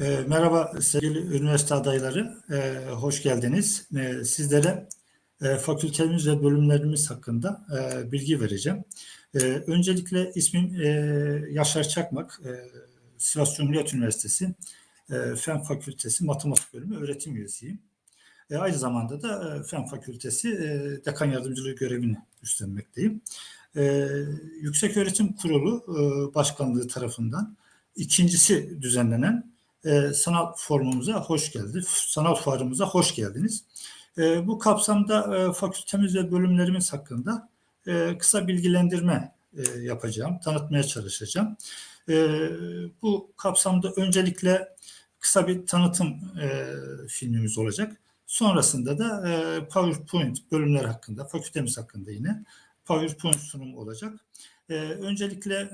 E, merhaba sevgili üniversite adayları, e, hoş geldiniz. E, sizlere e, fakültemiz ve bölümlerimiz hakkında e, bilgi vereceğim. E, öncelikle ismim e, Yaşar Çakmak, e, Sivas Cumhuriyet Üniversitesi e, Fen Fakültesi Matematik Bölümü öğretim üyesiyim. E, aynı zamanda da e, Fen Fakültesi e, Dekan Yardımcılığı görevini üstlenmekteyim. E, Yüksek Öğretim Kurulu e, Başkanlığı tarafından ikincisi düzenlenen e, sanat formumuza hoş geldiniz. Sanat fuarımıza hoş geldiniz. E, bu kapsamda e, fakültemiz ve bölümlerimiz hakkında e, kısa bilgilendirme yapacağım, tanıtmaya çalışacağım. Bu kapsamda öncelikle kısa bir tanıtım filmimiz olacak. Sonrasında da PowerPoint bölümler hakkında, fakültemiz hakkında yine PowerPoint sunumu olacak. Öncelikle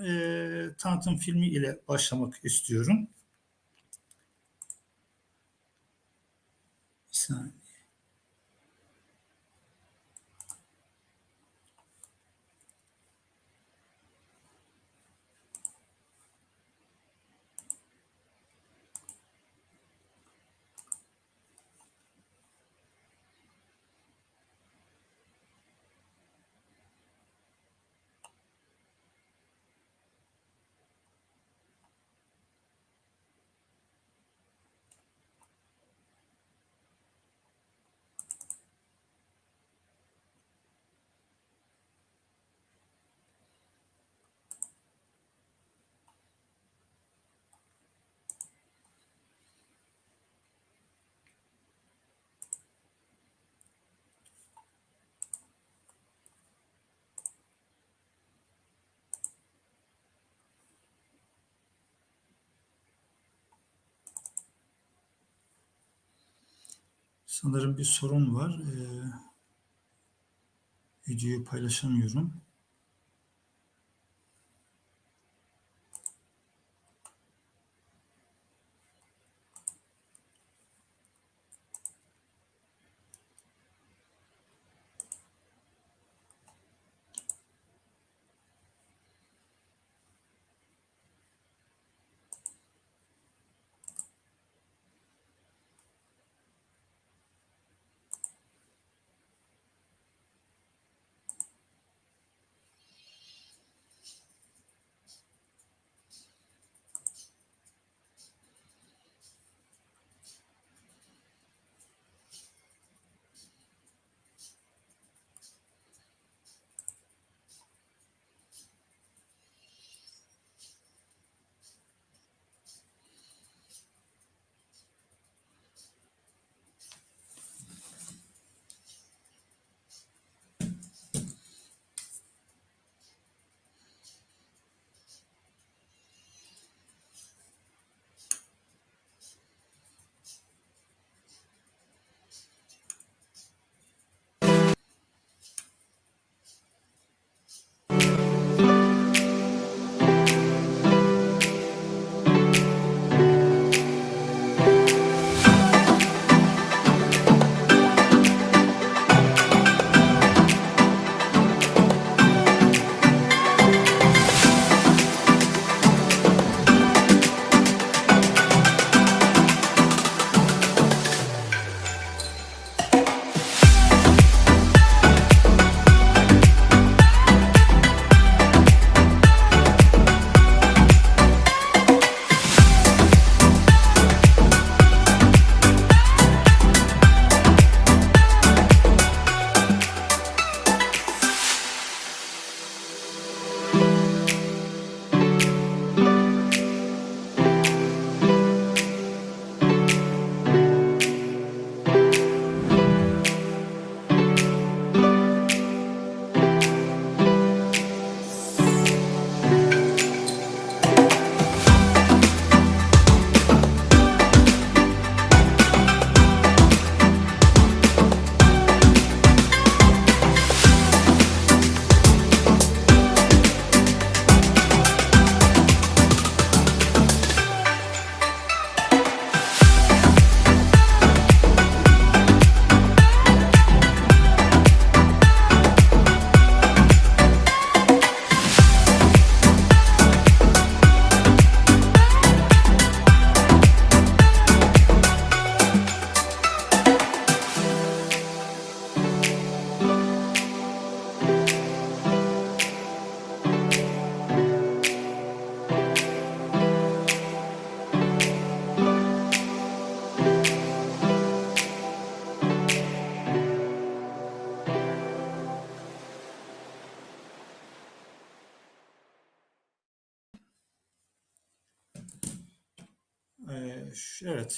tanıtım filmi ile başlamak istiyorum. Bir Sanırım bir sorun var. Ee, videoyu paylaşamıyorum.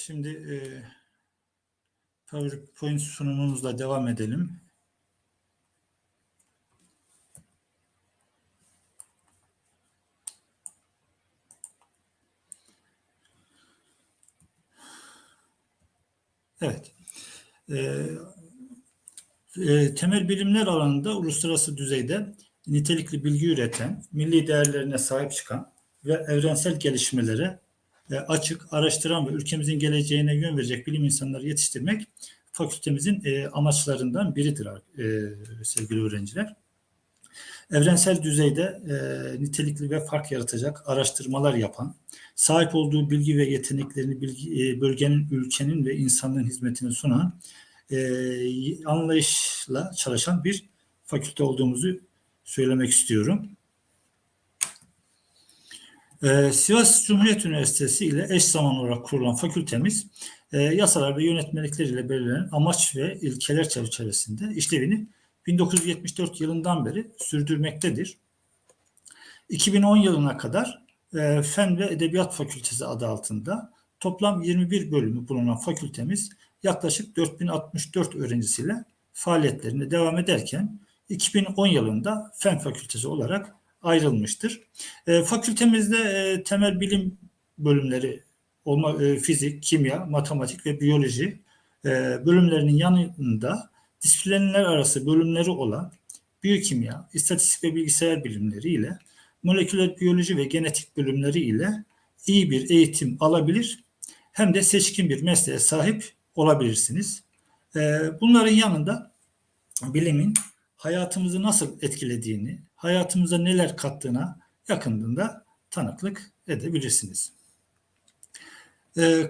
Şimdi e, PowerPoint sunumumuzla devam edelim. Evet. Ee, e, temel bilimler alanında uluslararası düzeyde nitelikli bilgi üreten, milli değerlerine sahip çıkan ve evrensel gelişmelere e, açık, araştıran ve ülkemizin geleceğine yön verecek bilim insanları yetiştirmek fakültemizin e, amaçlarından biridir e, sevgili öğrenciler. Evrensel düzeyde e, nitelikli ve fark yaratacak araştırmalar yapan, sahip olduğu bilgi ve yeteneklerini e, bölgenin, ülkenin ve insanlığın hizmetine sunan, e, anlayışla çalışan bir fakülte olduğumuzu söylemek istiyorum. Ee, Sivas Cumhuriyet Üniversitesi ile eş zamanlı olarak kurulan fakültemiz e, yasalar ve yönetmelikler ile belirlenen amaç ve ilkeler çerçevesinde işlevini 1974 yılından beri sürdürmektedir. 2010 yılına kadar e, Fen ve Edebiyat Fakültesi adı altında toplam 21 bölümü bulunan fakültemiz yaklaşık 4064 öğrencisiyle faaliyetlerine devam ederken 2010 yılında Fen Fakültesi olarak ayrılmıştır. E, fakültemizde e, temel bilim bölümleri olma, e, fizik, kimya, matematik ve biyoloji e, bölümlerinin yanında disiplinler arası bölümleri olan biyokimya, istatistik ve bilgisayar bilimleri ile moleküler biyoloji ve genetik bölümleri ile iyi bir eğitim alabilir hem de seçkin bir mesleğe sahip olabilirsiniz. E, bunların yanında bilimin hayatımızı nasıl etkilediğini, hayatımıza neler kattığına yakındığında tanıklık edebilirsiniz.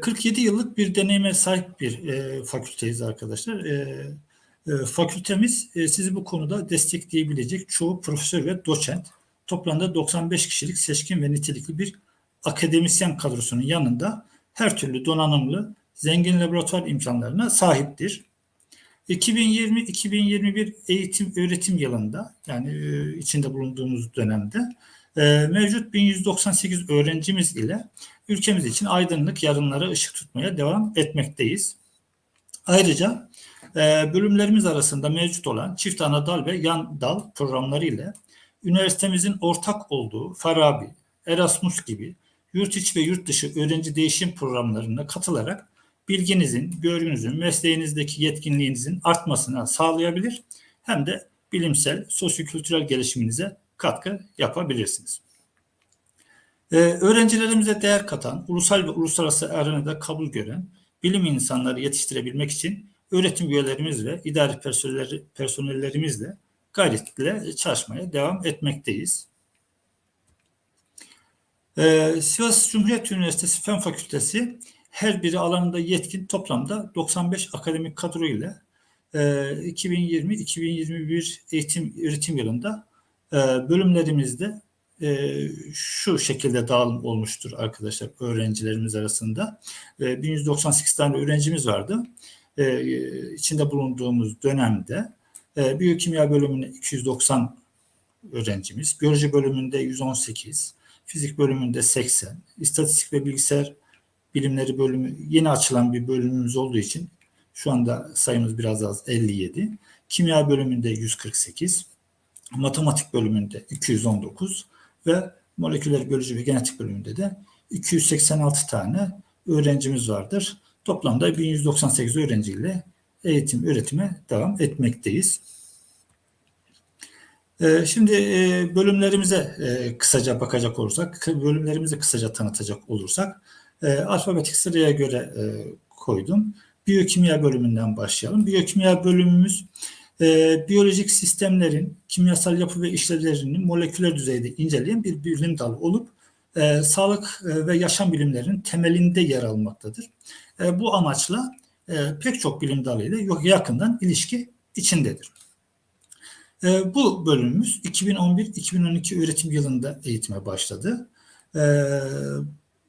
47 yıllık bir deneyime sahip bir e, fakülteyiz arkadaşlar. E, e, fakültemiz e, sizi bu konuda destekleyebilecek çoğu profesör ve doçent, toplamda 95 kişilik seçkin ve nitelikli bir akademisyen kadrosunun yanında her türlü donanımlı, zengin laboratuvar imkanlarına sahiptir. 2020-2021 eğitim öğretim yılında yani e, içinde bulunduğumuz dönemde e, mevcut 1198 öğrencimiz ile ülkemiz için aydınlık yarınlara ışık tutmaya devam etmekteyiz. Ayrıca e, bölümlerimiz arasında mevcut olan çift ana dal ve yan dal programları ile üniversitemizin ortak olduğu Farabi, Erasmus gibi yurt içi ve yurt dışı öğrenci değişim programlarına katılarak bilginizin, görgünüzün, mesleğinizdeki yetkinliğinizin artmasına sağlayabilir hem de bilimsel, sosyokültürel gelişiminize katkı yapabilirsiniz. Ee, öğrencilerimize değer katan, ulusal ve uluslararası arenada kabul gören bilim insanları yetiştirebilmek için öğretim üyelerimiz ve idari personellerimizle gayretle çalışmaya devam etmekteyiz. Ee, Sivas Cumhuriyet Üniversitesi Fen Fakültesi her biri alanında yetkin toplamda 95 akademik kadro ile 2020-2021 eğitim öğretim yılında e, bölümlerimizde e, şu şekilde dağılım olmuştur arkadaşlar öğrencilerimiz arasında. E, 1198 tane öğrencimiz vardı. E, içinde bulunduğumuz dönemde e, biyokimya bölümünde 290 öğrencimiz, biyoloji bölümünde 118, fizik bölümünde 80, istatistik ve bilgisayar bilimleri bölümü yeni açılan bir bölümümüz olduğu için şu anda sayımız biraz az 57. Kimya bölümünde 148, matematik bölümünde 219 ve moleküler biyoloji ve genetik bölümünde de 286 tane öğrencimiz vardır. Toplamda 1198 öğrenciyle eğitim öğretime devam etmekteyiz. Ee, şimdi e, bölümlerimize e, kısaca bakacak olursak, bölümlerimizi kısaca tanıtacak olursak, e, alfabetik sıraya göre koydum. Biyokimya bölümünden başlayalım. Biyokimya bölümümüz biyolojik sistemlerin kimyasal yapı ve işlevlerini moleküler düzeyde inceleyen bir bilim dalı olup sağlık ve yaşam bilimlerinin temelinde yer almaktadır. bu amaçla pek çok bilim dalıyla yakından ilişki içindedir. E, bu bölümümüz 2011-2012 öğretim yılında eğitime başladı. E,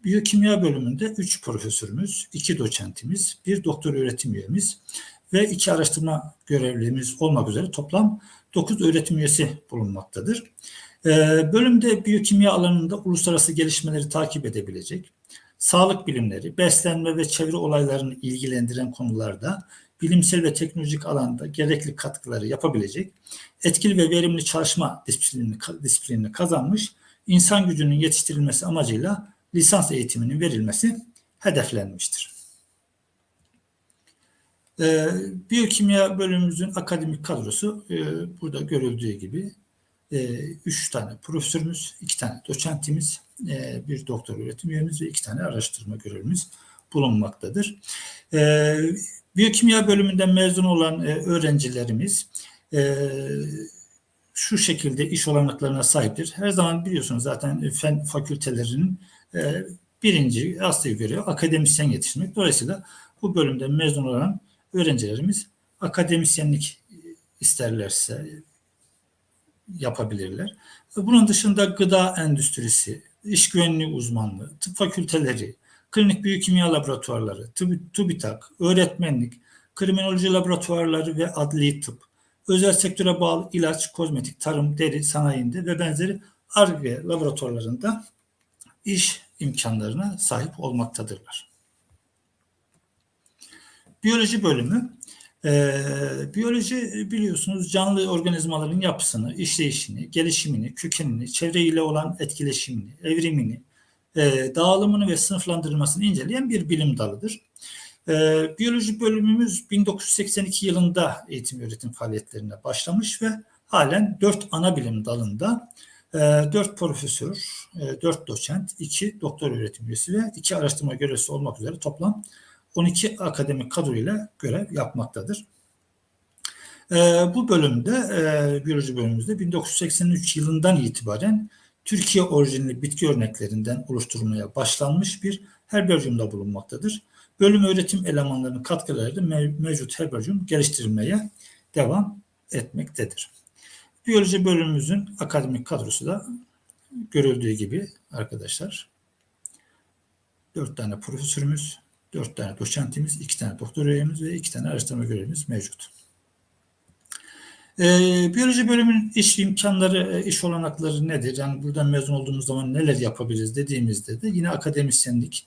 biyokimya bölümünde 3 profesörümüz, 2 doçentimiz, 1 doktor öğretim üyemiz ve 2 araştırma görevlimiz olmak üzere toplam 9 öğretim üyesi bulunmaktadır. E, bölümde biyokimya alanında uluslararası gelişmeleri takip edebilecek, sağlık bilimleri, beslenme ve çevre olaylarını ilgilendiren konularda bilimsel ve teknolojik alanda gerekli katkıları yapabilecek, etkili ve verimli çalışma disiplinini, disiplinini kazanmış, insan gücünün yetiştirilmesi amacıyla lisans eğitiminin verilmesi hedeflenmiştir. Ee, biyokimya bölümümüzün akademik kadrosu e, burada görüldüğü gibi e, üç tane profesörümüz, iki tane doçentimiz, e, bir doktor öğretim üyemiz ve iki tane araştırma görevlimiz bulunmaktadır. E, biyokimya bölümünden mezun olan e, öğrencilerimiz e, şu şekilde iş olanaklarına sahiptir. Her zaman biliyorsunuz zaten fen fakültelerinin e, birinci asli görevi akademisyen yetiştirmek. Dolayısıyla bu bölümden mezun olan öğrencilerimiz akademisyenlik isterlerse yapabilirler. Bunun dışında gıda endüstrisi, iş güvenliği uzmanlığı, tıp fakülteleri, klinik biyokimya laboratuvarları, TÜBİTAK, öğretmenlik, kriminoloji laboratuvarları ve adli tıp, özel sektöre bağlı ilaç, kozmetik, tarım, deri, sanayinde ve benzeri ARGE laboratuvarlarında iş imkanlarına sahip olmaktadırlar. Biyoloji bölümü ee, biyoloji biliyorsunuz canlı organizmaların yapısını, işleyişini, gelişimini, kökenini, çevreyle olan etkileşimini, evrimini, e, dağılımını ve sınıflandırılmasını inceleyen bir bilim dalıdır. E, biyoloji bölümümüz 1982 yılında eğitim öğretim faaliyetlerine başlamış ve halen dört ana bilim dalında e, dört profesör, e, dört doçent, iki doktor öğretim üyesi ve iki araştırma görevlisi olmak üzere toplam 12 akademik kadro ile görev yapmaktadır. E, bu bölümde, e, biyoloji bölümümüzde 1983 yılından itibaren Türkiye orijinli bitki örneklerinden oluşturulmaya başlanmış bir herberyumda bulunmaktadır. Bölüm öğretim elemanlarının katkıları mev- mevcut herberyum geliştirilmeye devam etmektedir. Biyoloji bölümümüzün akademik kadrosu da görüldüğü gibi arkadaşlar. Dört tane profesörümüz, dört tane doçentimiz, iki tane doktor üyemiz ve iki tane araştırma görevimiz mevcut. Ee, biyoloji bölümünün iş imkanları, e, iş olanakları nedir? Yani buradan mezun olduğumuz zaman neler yapabiliriz dediğimizde de yine akademisyenlik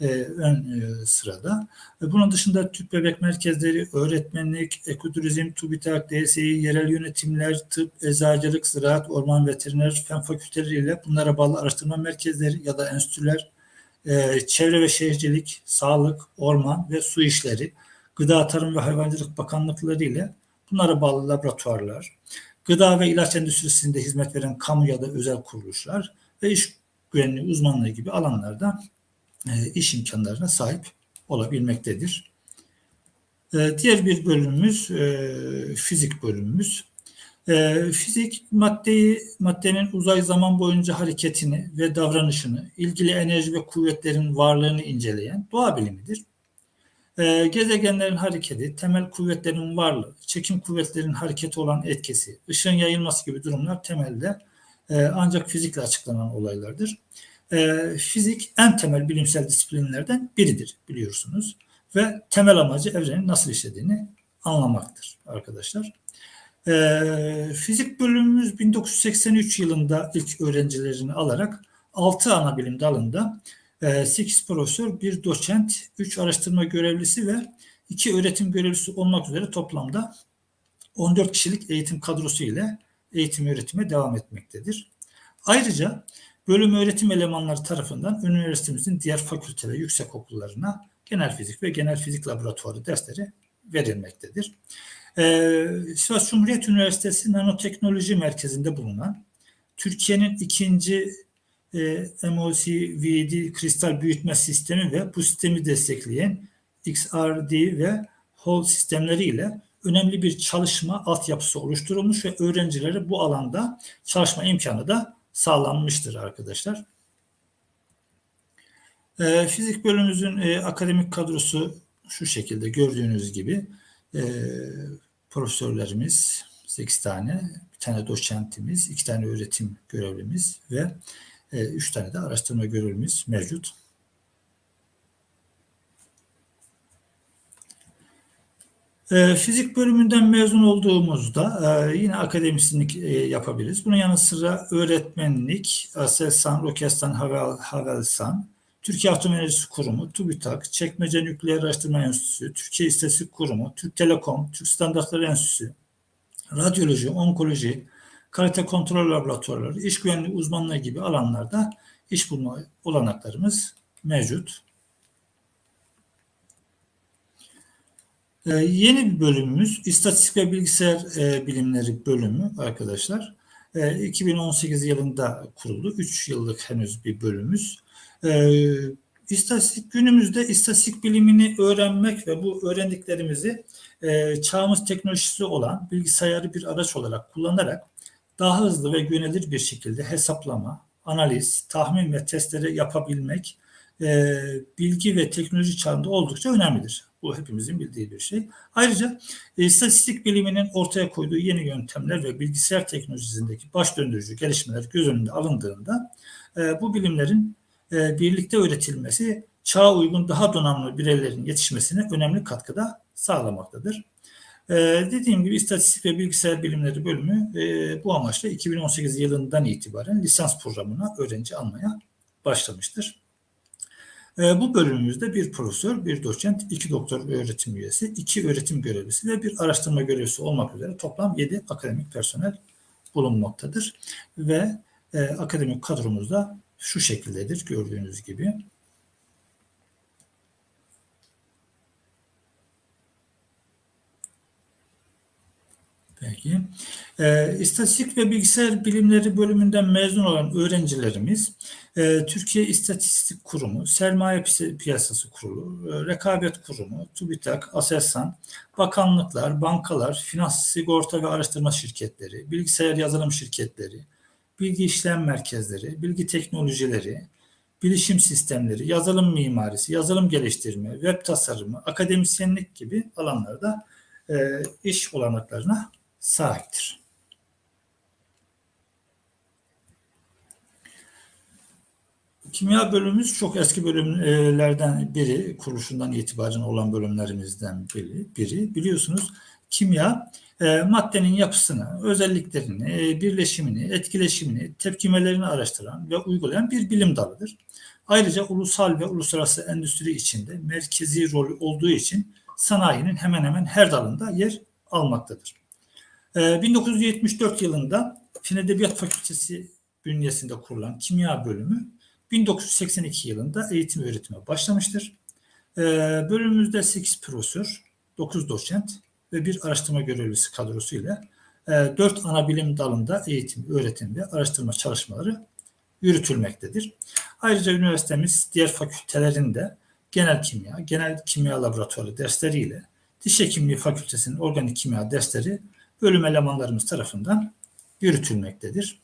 e, ön e, sırada. E, bunun dışında tüp bebek merkezleri, öğretmenlik, ekoturizm, TÜBİTAK, DSİ, yerel yönetimler, tıp, eczacılık, ziraat, orman, veteriner, fen fakülteleriyle bunlara bağlı araştırma merkezleri ya da enstitüler, çevre ve şehircilik, sağlık, orman ve su işleri, gıda, tarım ve hayvancılık bakanlıkları ile bunlara bağlı laboratuvarlar, gıda ve ilaç endüstrisinde hizmet veren kamu ya da özel kuruluşlar ve iş güvenliği uzmanlığı gibi alanlarda iş imkanlarına sahip olabilmektedir. E, diğer bir bölümümüz e, fizik bölümümüz. E, fizik maddeyi, maddenin uzay zaman boyunca hareketini ve davranışını, ilgili enerji ve kuvvetlerin varlığını inceleyen doğa bilimidir. E, gezegenlerin hareketi, temel kuvvetlerin varlığı, çekim kuvvetlerinin hareketi olan etkisi, ışığın yayılması gibi durumlar temelde e, ancak fizikle açıklanan olaylardır. E, fizik en temel bilimsel disiplinlerden biridir biliyorsunuz ve temel amacı evrenin nasıl işlediğini anlamaktır arkadaşlar. E, fizik bölümümüz 1983 yılında ilk öğrencilerini alarak 6 ana bilim dalında 8 profesör, 1 doçent, 3 araştırma görevlisi ve 2 öğretim görevlisi olmak üzere toplamda 14 kişilik eğitim kadrosu ile eğitim öğretime devam etmektedir. Ayrıca bölüm öğretim elemanları tarafından üniversitemizin diğer fakülte ve yüksek okullarına genel fizik ve genel fizik laboratuvarı dersleri verilmektedir. Ee, Sivas Cumhuriyet Üniversitesi Nanoteknoloji Merkezi'nde bulunan Türkiye'nin ikinci e, MOCVD kristal büyütme sistemi ve bu sistemi destekleyen XRD ve Hall sistemleri ile önemli bir çalışma altyapısı oluşturulmuş ve öğrencilere bu alanda çalışma imkanı da sağlanmıştır arkadaşlar. E, fizik bölümümüzün e, akademik kadrosu şu şekilde gördüğünüz gibi e, profesörlerimiz 8 tane, bir tane doçentimiz, iki tane öğretim görevlimiz ve e, üç tane de araştırma görevlimiz mevcut. E, fizik bölümünden mezun olduğumuzda e, yine akademisyenlik e, yapabiliriz. Bunun yanı sıra öğretmenlik, Aselsan, Rokestan, Havel, Havelsan, Türkiye Atom Enerjisi Kurumu, TÜBİTAK, Çekmece Nükleer Araştırma Enstitüsü, Türkiye İstatistik Kurumu, Türk Telekom, Türk Standartları Enstitüsü, Radyoloji, Onkoloji, Kalite Kontrol Laboratuvarları, iş güvenliği uzmanlığı gibi alanlarda iş bulma olanaklarımız mevcut. Ee, yeni bir bölümümüz İstatistik ve Bilgisayar e, Bilimleri bölümü arkadaşlar. E, 2018 yılında kuruldu. 3 yıllık henüz bir bölümümüz. E, istatistik günümüzde istatistik bilimini öğrenmek ve bu öğrendiklerimizi e, çağımız teknolojisi olan bilgisayarı bir araç olarak kullanarak daha hızlı ve güvenilir bir şekilde hesaplama, analiz, tahmin ve testleri yapabilmek e, bilgi ve teknoloji çağında oldukça önemlidir. Bu hepimizin bildiği bir şey. Ayrıca e, istatistik biliminin ortaya koyduğu yeni yöntemler ve bilgisayar teknolojisindeki baş döndürücü gelişmeler göz önünde alındığında e, bu bilimlerin e, birlikte öğretilmesi çağa uygun daha donanımlı bireylerin yetişmesine önemli katkıda sağlamaktadır. Ee, dediğim gibi istatistik ve bilgisayar bilimleri bölümü e, bu amaçla 2018 yılından itibaren lisans programına öğrenci almaya başlamıştır. E, bu bölümümüzde bir profesör, bir doçent, iki doktor öğretim üyesi, iki öğretim görevlisi ve bir araştırma görevlisi olmak üzere toplam yedi akademik personel bulunmaktadır. Ve e, akademik kadromuz da şu şekildedir gördüğünüz gibi. Peki. E, İstatistik ve Bilgisayar Bilimleri bölümünden mezun olan öğrencilerimiz e, Türkiye İstatistik Kurumu, Sermaye Piyasası Kurulu, e, Rekabet Kurumu, TÜBİTAK, ASELSAN, bakanlıklar, bankalar, finans, sigorta ve araştırma şirketleri, bilgisayar yazılım şirketleri, bilgi işlem merkezleri, bilgi teknolojileri, bilişim sistemleri, yazılım mimarisi, yazılım geliştirme, web tasarımı, akademisyenlik gibi alanlarda e, iş olanaklarına sahiptir. Kimya bölümümüz çok eski bölümlerden biri, kuruluşundan itibaren olan bölümlerimizden biri. biri. Biliyorsunuz kimya e, maddenin yapısını, özelliklerini, e, birleşimini, etkileşimini, tepkimelerini araştıran ve uygulayan bir bilim dalıdır. Ayrıca ulusal ve uluslararası endüstri içinde merkezi rol olduğu için sanayinin hemen hemen her dalında yer almaktadır. 1974 ee, yılında Fen Edebiyat Fakültesi bünyesinde kurulan kimya bölümü 1982 yılında eğitim öğretime başlamıştır. Ee, bölümümüzde 8 profesör, 9 doçent ve bir araştırma görevlisi kadrosu ile 4 e, ana bilim dalında eğitim, öğretim ve araştırma çalışmaları yürütülmektedir. Ayrıca üniversitemiz diğer fakültelerinde genel kimya, genel kimya laboratuvarı dersleriyle diş hekimliği fakültesinin organik kimya dersleri bölüm elemanlarımız tarafından yürütülmektedir.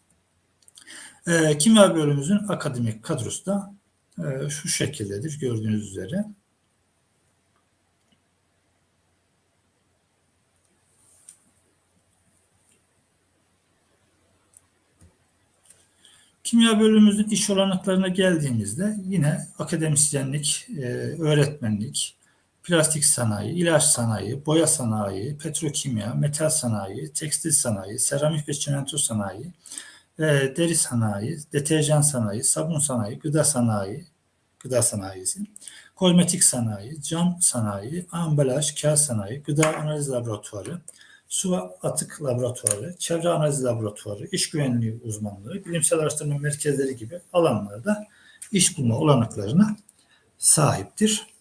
E, kimya bölümümüzün akademik kadrosu da e, şu şekildedir gördüğünüz üzere. Kimya bölümümüzün iş olanaklarına geldiğimizde yine akademisyenlik, e, öğretmenlik, plastik sanayi, ilaç sanayi, boya sanayi, petrokimya, metal sanayi, tekstil sanayi, seramik ve çimento sanayi, e, deri sanayi, deterjan sanayi, sabun sanayi, gıda sanayi, gıda sanayisi, kozmetik sanayi, cam sanayi, ambalaj, kağıt sanayi, gıda analiz laboratuvarı, su atık laboratuvarı, çevre analiz laboratuvarı, iş güvenliği uzmanlığı, bilimsel araştırma merkezleri gibi alanlarda iş bulma olanaklarına sahiptir.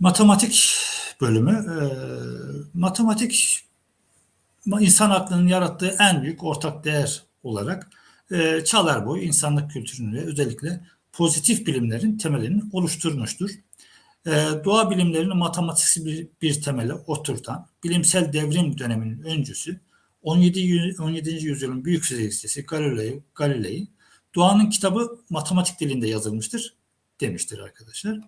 Matematik bölümü, e, matematik insan aklının yarattığı en büyük ortak değer olarak e, çağlar boyu insanlık kültürünü ve özellikle pozitif bilimlerin temelini oluşturmuştur. E, doğa bilimlerini matematiksel bir, bir temele oturtan bilimsel devrim döneminin öncüsü 17. 17. yüzyılın büyük fizikçisi Galileo Galilei doğanın kitabı matematik dilinde yazılmıştır demiştir arkadaşlar.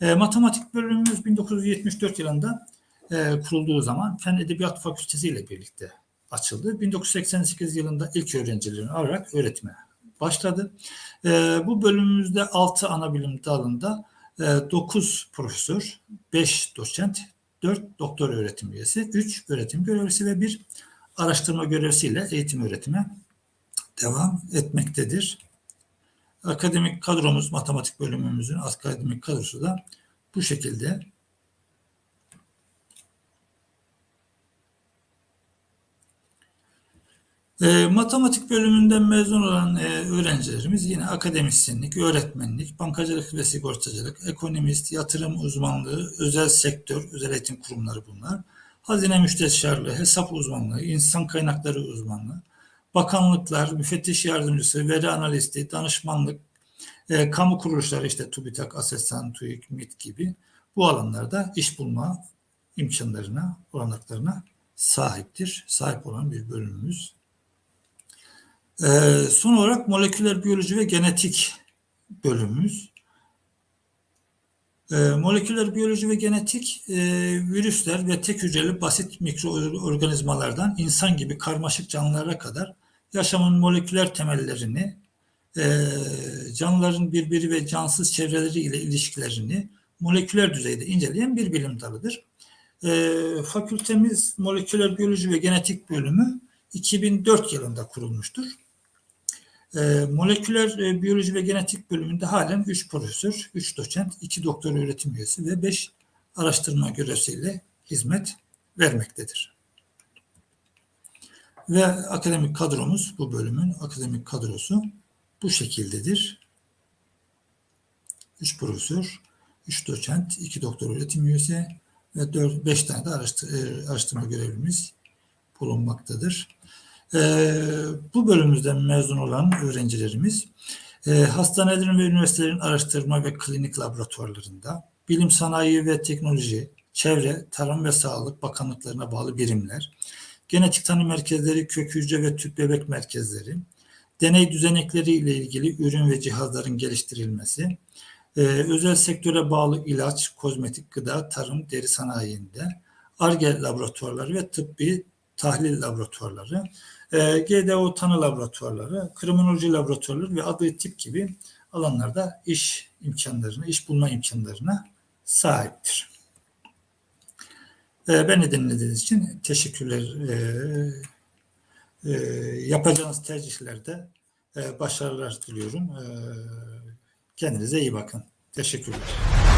E, matematik bölümümüz 1974 yılında e, kurulduğu zaman Fen Edebiyat Fakültesi ile birlikte açıldı. 1988 yılında ilk öğrencilerini alarak öğretime başladı. E, bu bölümümüzde 6 ana bilim dalında e, 9 profesör, 5 doçent, 4 doktor öğretim üyesi, 3 öğretim görevlisi ve 1 araştırma görevlisiyle eğitim öğretime devam etmektedir Akademik kadromuz, matematik bölümümüzün akademik kadrosu da bu şekilde. E, matematik bölümünden mezun olan e, öğrencilerimiz yine akademisyenlik, öğretmenlik, bankacılık ve sigortacılık, ekonomist, yatırım uzmanlığı, özel sektör, özel eğitim kurumları bunlar. Hazine müsteşarlığı, hesap uzmanlığı, insan kaynakları uzmanlığı, bakanlıklar, müfettiş yardımcısı, veri analisti, danışmanlık, e, kamu kuruluşları işte TÜBİTAK, ASESAN, TÜİK, MİT gibi bu alanlarda iş bulma imkanlarına, olanaklarına sahiptir. Sahip olan bir bölümümüz. Ee, son olarak moleküler biyoloji ve genetik bölümümüz. Ee, moleküler biyoloji ve genetik e, virüsler ve tek hücreli basit mikroorganizmalardan insan gibi karmaşık canlılara kadar yaşamın moleküler temellerini, e, canlıların birbiri ve cansız çevreleri ile ilişkilerini moleküler düzeyde inceleyen bir bilim dalıdır. E, fakültemiz moleküler biyoloji ve genetik bölümü 2004 yılında kurulmuştur. E, moleküler e, biyoloji ve genetik bölümünde halen 3 profesör, 3 doçent, 2 doktor öğretim üyesi ve 5 araştırma görevlisiyle hizmet vermektedir. Ve akademik kadromuz bu bölümün akademik kadrosu bu şekildedir. 3 profesör, 3 doçent, 2 doktor öğretim üyesi ve 4, 5 tane de araştırma görevlimiz bulunmaktadır. Ee, bu bölümümüzden mezun olan öğrencilerimiz e, hastanelerin ve üniversitelerin araştırma ve klinik laboratuvarlarında, bilim sanayi ve teknoloji, çevre, tarım ve sağlık bakanlıklarına bağlı birimler, genetik tanı merkezleri, kök hücre ve tüp bebek merkezleri, deney düzenekleri ile ilgili ürün ve cihazların geliştirilmesi, e, özel sektöre bağlı ilaç, kozmetik, gıda, tarım, deri sanayinde, ARGE laboratuvarları ve tıbbi tahlil laboratuvarları, e, GDO tanı laboratuvarları, kriminoloji laboratuvarları ve adli tip gibi alanlarda iş imkanlarına, iş bulma imkanlarına sahiptir. E, beni dinlediğiniz için teşekkürler. E, e, yapacağınız tercihlerde e, başarılar diliyorum. E, kendinize iyi bakın. Teşekkürler.